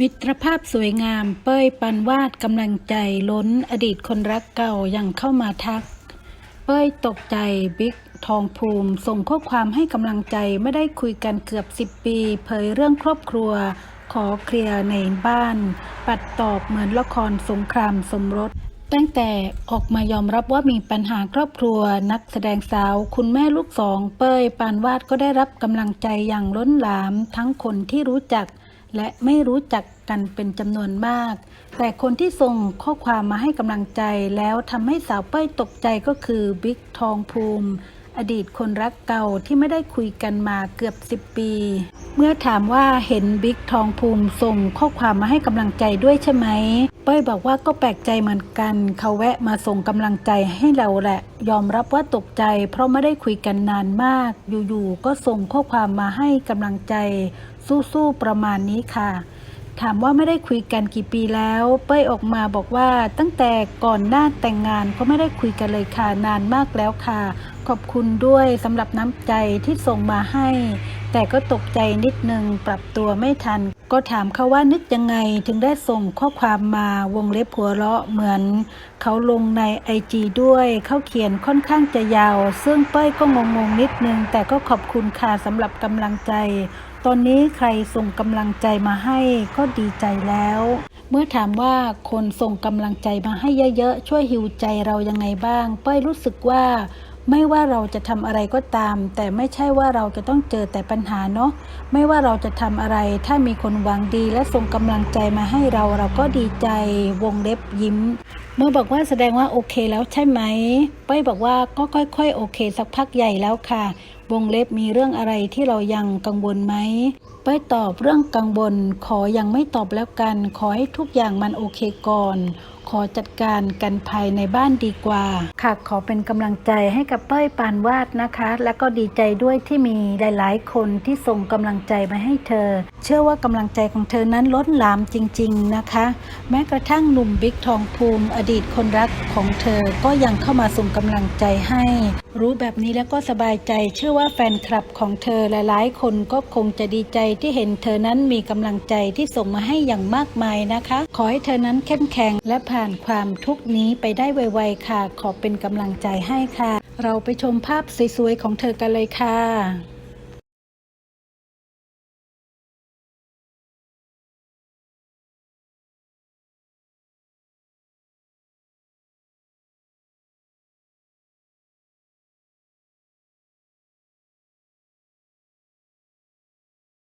มิตรภาพสวยงาม เป้ยปันวาดกำลังใจล้นอดีตคนรักเก่ายังเข้ามาทัก เป้ยตกใจบิ๊กทองภูมิ ส่งข้อความให้กำลังใจไม่ได้คุยกันเกือบ10ปี เผยเรื่องครอบครัว ขอเคลียร์ในบ้าน ปัดตอบเหมือนละครสงครามสมรส ตั้งแต่ออกมายอมรับว่ามีปัญหาครอบครัว นักแสดงสาว คุณแม่ลูกสอง เป้ยปานวาดก็ได้รับกำลังใจอย่างล้นหลาม ทั้งคนที่รู้จัก และไม่รู้จักกันเป็นจำนวนมาก แต่คนที่ส่งข้อความมาให้กำลังใจแล้วทำให้สาวเป้ยตกใจก็คือบิ๊กทองภูมิ อดีตคนรักเก่าที่ไม่ได้คุยกันมาเกือบ10ปี เมื่อถามว่าเห็นบิ๊กทองภูมิส่งข้อความมาให้กำลังใจด้วยใช่ไหมเป้ยบอกว่าก็แปลกใจเหมือนกัน เขาแวะมาส่งกำลังใจให้เราแหละ ยอมรับว่าตกใจ เพราะไม่ได้คุยกันนานมาก อยู่ๆก็ส่งข้อความมาให้กำลังใจ สู้ๆประมาณนี้ค่ะถามว่าไม่ได้คุยกันกี่ปีแล้ว เป้ยออกมาบอกว่าตั้งแต่ก่อนหน้าแต่งงานก็ไม่ได้คุยกันเลยค่ะนานมากแล้วค่ะ ขอบคุณด้วยสำหรับน้ำใจที่ส่งมาให้ แต่ก็ตกใจนิดนึงปรับตัวไม่ทัน ก็ถามเขาว่านึกยังไงถึงได้ส่งข้อความมาวงเล็บหัวเราะเหมือน เขาลงในไอจีด้วยเขาเขียนค่อนข้างจะยาว ซึ่งเป้ยก็งงๆนิดนึง แต่ก็ขอบคุณค่ะสำหรับกำลังใจ ตอนนี้ใครส่งกำลังใจมาให้ก็ดีใจแล้วเมื่อถามว่าคนส่งกำลังใจมาให้เยอะๆ ช่วยหิวใจเรายังไงบ้าง เป้ยรู้สึกว่า ไม่ว่าเราจะทำอะไรก็ตาม แต่ไม่ใช่ว่าเราจะต้องเจอแต่ปัญหาเนาะไม่ว่าเราจะทำอะไร ถ้ามีคนหวังดีและส่งกำลังใจมาให้เราเราก็ดีใจวงเล็บยิ้ม เมื่อบอกว่าแสดงว่าโอเคแล้วใช่ไหมเป้ยบอกว่าก็ค่อยๆ โอเค สักพักใหญ่แล้วค่ะวงเล็บมีเรื่องอะไรที่เรายังกังวลไหมเป้ยตอบเรื่องกังวล ขอยังไม่ตอบแล้วกัน ขอให้ทุกอย่างมันโอเคก่อน ขอจัดการกันภายในบ้านดีกว่า ค่ะขอเป็นกำลังใจให้กับเป้ยปานวาดนะคะ และก็ดีใจด้วยที่มีหลายๆ คนที่ส่งกำลังใจมาให้เธอ เชื่อว่ากำลังใจของเธอนั้นล้นหลามจริง ๆนะคะ แม้กระทั่งหนุ่มบิ๊กทองภูมิ อดีตคนรักของเธอก็ยังเข้ามาส่งกำลังใจให้ รู้แบบนี้แล้วก็สบายใจเชื่อว่าแฟนคลับของเธอหลายๆ คนก็คงจะดีใจที่เห็นเธอนั้นมีกำลังใจที่ส่งมาให้อย่างมากมายนะคะ ขอให้เธอนั้นเข้มแข็งและผ่านความทุกข์นี้ไปได้ไวๆค่ะ ขอเป็นกำลังใจให้ค่ะ เราไปชมภาพสวยๆของเธอกันเลยค่ะ